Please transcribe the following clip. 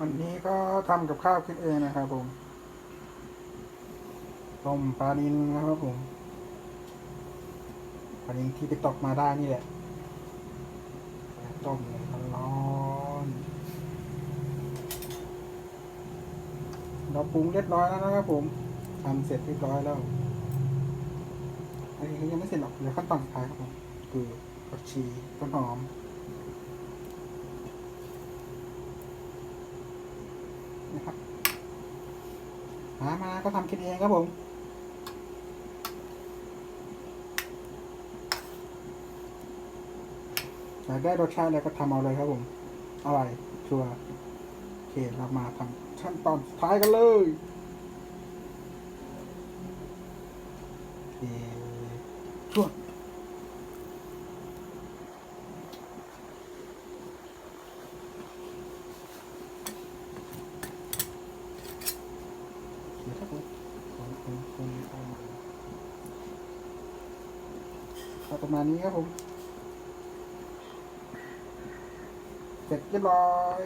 วันนี้ก็ทำกับข้าวขึ้นเองนะครับผมต้มปลานินนะครับผมปลานินที่ไปตกมาได้นี่แหละต้มเลยร้อนเราปรุงเรียบร้อยแล้วนะครับผมทำเสร็จเรียบร้อยแล้วอันนี้ยังไม่เสร็จหรอกเหลือขั้นตอนสุดท้ายครับผมคือผักชีต้นหอม นะครับ หามาก็ทำกินเองครับผม อยากได้รสชาติอะไรก็ทำเอาเลยครับผม อร่อย ชัวร์โอเค เรามาทำขั้นตอนสุดท้ายกันเลยโอเคชัวร์เดี๋ยวครับผมคนคนคนคน เอาประมาณนี้ครับผม เสร็จเรียบร้อย